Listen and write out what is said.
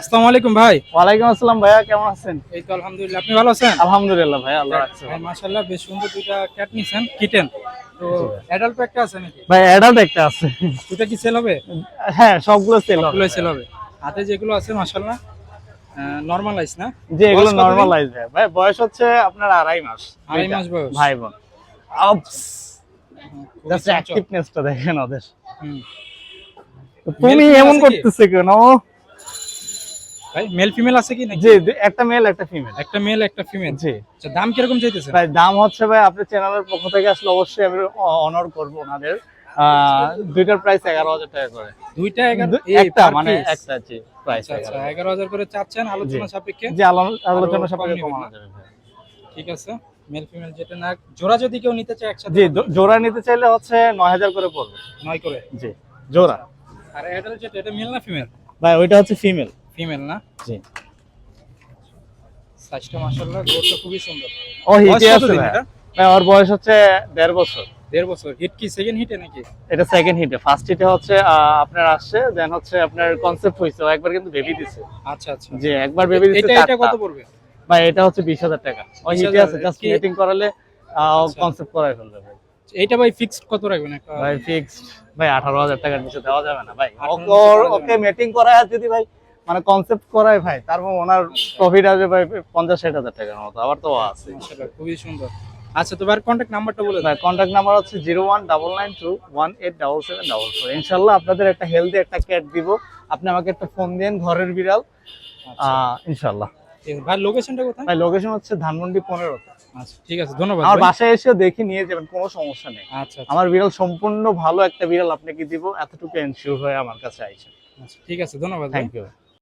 আসসালামু আলাইকুম ভাই। ওয়ালাইকুম আসসালাম ভাইয়া কেমন আছেন? এই তো আলহামদুলিল্লাহ আপনি ভালো আছেন? আলহামদুলিল্লাহ ভাই আল্লাহ রাখছে ভাই মাশাআল্লাহ বেশ সুন্দর দুইটা ক্যাট নিছেন কিটেন তো অ্যাডাল্ট একটা আছে নাকি? ভাই অ্যাডাল্ট একটা আছে। দুটা কি সেল হবে? হ্যাঁ সবগুলো সেল সবগুলো সেল হবে। হাতে যেগুলো আছে মাশাআল্লাহ নরমালাইজ না? যে এগুলো নরমালাইজ ভাই। ভাই বয়স হচ্ছে আপনার আড়াই মাস। আড়াই মাস বয়স। ভাই বোন। আপস খুবই জাস্ট চঞ্চল। অ্যাক্টিভনেসটা দেখেন ওদের। তুমি এমন করতেছে কেন? ভাই মেল ফিমেল আছে কি নাকি? জি একটা মেল একটা ফিমেল একটা মেল একটা ফিমেল জি। আচ্ছা দাম কীরকম চাইতেছেন? ভাই দাম হচ্ছে ভাই আপনার চ্যানেলের পক্ষ থেকে আসলে অবশ্যই আমি অনার করব ওনাদের। দুইটার প্রাইস এগারো হাজার টাকা করে। দুইটা একটা মানে একটা জি প্রাইস আচ্ছা আচ্ছা এগারো হাজার। করে চাচ্ছেন আলোচনা সাপেক্ষে? আলো- আলোচনা সাপেক্ষে কমানো যাবে ঠিক আছে মেল ফিমেল যেটা না জোড়া যদি কেউ নিতে চায় একসাথে জি জো- জোড়া নিতে চাইলে হচ্ছে নয় হাজার করে পড়বে। নয় করে? জি জোড়া। আর অ্যাডাল্ট যেটা এটা মেল না ফিমেল ভাই ওইটা হচ্ছে ফিমেল ফিমেল না? জি। সাইজটা মাশাআল্লাহ গ্রোথটা খুবই সুন্দর। ও হিটে আছে ভাই? ওর বয়স হচ্ছে দেড় বছর। দেড় বছর। হিট কি সেকেন্ড হিটে নাকি? এটা সেকেন্ড হিটে ফার্স্ট হিটে হচ্ছে আপনার আসছে দেন হচ্ছে আপনার কনসেপ্ট হয়েছে। ও একবার কিন্তু বেবি দিছে। আচ্ছা আচ্ছা। জি একবার বেবি দিছে এটা এটা কত পড়বে? ভাই এটা হচ্ছে বিশ হাজার টাকা। ওই হিটে আছে জাস্ট মিটিং করালে। কনসেপ্ট করাই ফেলবে ভাই। এইটা ভাই ফিক্সড কত রাখবেন? ভাই ফিক্সড ভাই আঠারো হাজার টাকার নিচে দেওয়া যাবে না ভাই। 18,000 ওকে মিটিং করায় যদি ভাই মানে কনসেপ্ট করায় ভাই তারপর ওনার প্রফিট আসবে ভাই পঞ্চাশ ষাট হাজার টাকার মতো আবার তো আছে। খুবই সুন্দর। আচ্ছা তো ভাই কন্ট্যাক্ট নাম্বারটা বলে দাও কন্ট্যাক্ট নাম্বার হচ্ছে zero one double nine two one eight double seven double four. ইনশাল্লাহ আপনাদের একটা হেলদি একটা ক্যাট দিব। আপনি আমাকে একটা ফোন দিন ঘরের বিড়াল। আহ, ইনশাল্লাহ ভাই লোকেশনটা কোথায়? ভাই লোকেশন হচ্ছে ধানমন্ডি পনেরো। আচ্ছা ঠিক আছে ধন্যবাদ আমার। বাসায় এসে দেখে নিয়ে যাবেন কোনো সমস্যা নেই। আচ্ছা আচ্ছা, আমার বিড়াল সম্পূর্ণ ভালো একটা বিড়াল আপনাকে দিব। এতটুকু এনশিওর হয়ে আমার কাছে আইছে আচ্ছা ঠিক আছে ধন্যবাদ থ্যাংক ইউ